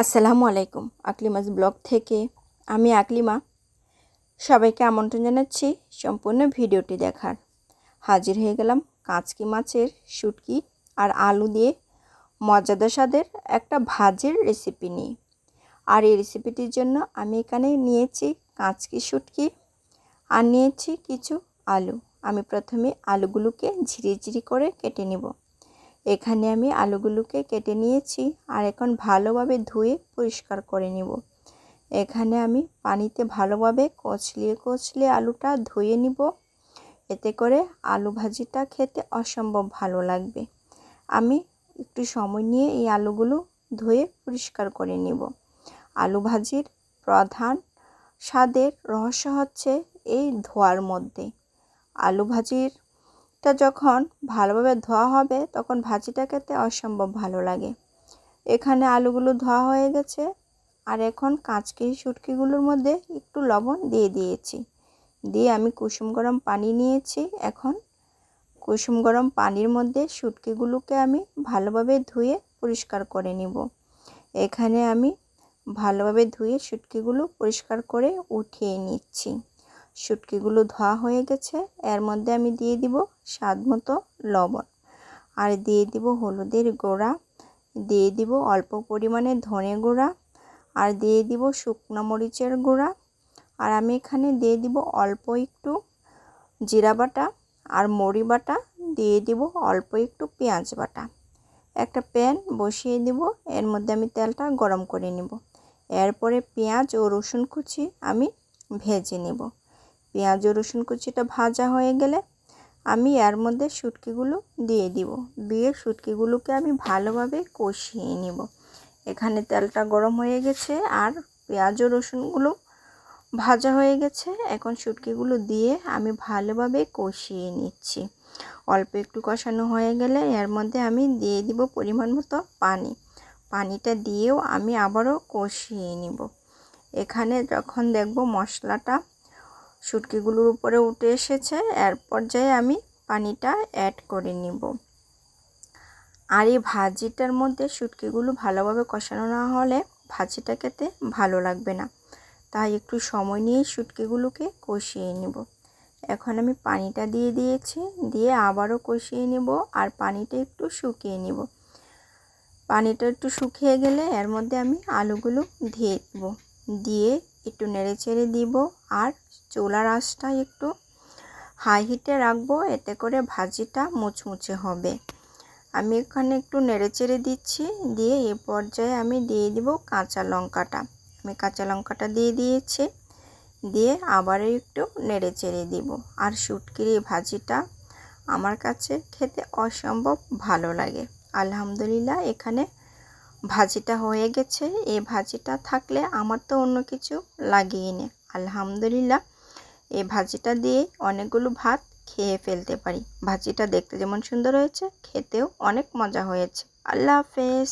আসসালামু আলাইকুম, আকলিমাস ব্লগ থেকে আমি আকলিমা। সবাইকে আমন্ত্রণ জানাচ্ছি সম্পূর্ণ ভিডিওটি দেখার। হাজির হয়ে গেলাম কাঁচকি মাছের শুটকি আর আলু দিয়ে মজাদার স্বাদের একটা ভাজের রেসিপি নিয়ে। আর এই রেসিপিটির জন্য আমি এখানে নিয়েছি কাঁচকি শুটকি আর নিয়েছি কিছু আলু। আমি প্রথমে আলুগুলোকে ঝিরি ঝিরি করে কেটে নেব। এখানে আমি আলুগুলোকে কেটে নিয়েছি আর এখন ভালোভাবে ধুয়ে পরিষ্কার করে নিব। এখানে আমি পানিতে ভালোভাবে কচলিয়ে কচলিয়ে আলুটা ধুয়ে নিব। এতে করে আলু ভাজিটা খেতে অসম্ভব ভালো লাগবে। আমি একটু সময় নিয়ে এই আলুগুলো ধুয়ে পরিষ্কার করে নিব। আলু ভাজির প্রধান স্বাদের রহস্য হচ্ছে এই ধোয়ার মধ্যে। আলু ভাজির টা যখন ভালোভাবে ধোয়া হবে, তখন ভাজিটা খেতে অসম্ভব ভালো লাগে। এখানে আলুগুলো ধোয়া হয়ে গেছে। আর এখন কাঁচকি শুটকিগুলোর মধ্যে একটু লবণ দিয়ে দিয়েছি। দিয়ে আমি কুসুম গরম পানি নিয়েছি। এখন কুসুম গরম পানির মধ্যে শুটকিগুলোকে আমি ভালোভাবে ধুয়ে পরিষ্কার করে নিব। এখানে আমি ভালোভাবে ধুয়ে শুটকিগুলো পরিষ্কার করে উঠিয়ে নিচ্ছি। শুটকিগুলো ধোয়া হয়ে গেছে। এর মধ্যে আমি দিয়ে দিব স্বাদ মতো লবণ। আর দিয়ে দিব হলুদের গুঁড়া। দিয়ে দিব অল্প পরিমাণে ধনে গুঁড়া। আর দিয়ে দিব শুকনো মরিচের গুঁড়া। আর আমি এখানে দিয়ে দিব অল্প একটু জিরা বাটা আর মরি বাটা। দিয়ে দিব অল্প একটু পেঁয়াজ বাটা। একটা প্যান বসিয়ে দিব। এর মধ্যে আমি তেলটা গরম করে নিব। এরপরে পেঁয়াজ ও রসুন কুচি আমি ভেজে নেব। পেঁয়াজ রসুন কুচিটা ভাজা হয়ে গেলে আমি এর মধ্যে শুটকিগুলো দিয়ে দিব। দিয়ে শুটকিগুলোকে আমি ভালোভাবে কষিয়ে নিব। এখানে তেলটা গরম হয়ে গেছে আর পেঁয়াজ রসুনগুলো ভাজা হয়ে গেছে। এখন শুটকিগুলো দিয়ে আমি ভালোভাবে কষিয়ে নিচ্ছি। অল্প একটু কষানো হয়ে গেলে এর মধ্যে আমি দিয়ে দিব পরিমাণ মতো পানি। পানিটা দিয়েও আমি আবারও কষিয়ে নিব। এখানে যখন দেখব মশলাটা শুটকিগুলোর উপরে উঠে এসেছে। এর পর্যায়ে আমি পানিটা অ্যাড করে নিব। আর এই ভাজিটার মধ্যে শুটকিগুলো ভালোভাবে কষানো না হলে ভাজিটা খেতে ভালো লাগবে না। তাই একটু সময় নিয়ে শুটকিগুলোকে কষিয়ে নিব। এখন আমি পানিটা দিয়ে দিয়েছি। দিয়ে আবারও কষিয়ে নিব আর পানিটা একটু শুকিয়ে নিব। পানিটা একটু শুকিয়ে গেলে এর মধ্যে আমি আলুগুলো দিয়ে দেব। দিয়ে একটু নেড়ে চেড়ে দিব আর চুলার আঁচটা একটু হাই হিটে রাখব, এতে করে ভাজিটা মুচমুচে হবে। আমি এখানে একটু নেড়ে চেড়ে দিচ্ছি, দিয়ে এ পর্যায়ে আমি দিয়ে দিব কাঁচা লঙ্কাটা। আমি কাঁচা লঙ্কাটা দিয়ে দিয়েছি, দিয়ে আবারও একটু নেড়ে চেড়ে দিব। আর শুটকির এই ভাজিটা আমার কাছে খেতে অসম্ভব ভালো লাগে। আলহামদুলিল্লাহ এখানে ভাজিটা হয়ে গেছে। এই ভাজিটা থাকলে আমার তো অন্য কিছু লাগিয়ে নে। আলহামদুলিল্লাহ, এই ভাজিটা দিয়ে অনেকগুলো ভাত খেয়ে ফেলতে পারি। ভাজিটা দেখতে যেমন সুন্দর হয়েছে, খেতেও অনেক মজা হয়েছে। আল্লাহ হাফেজ।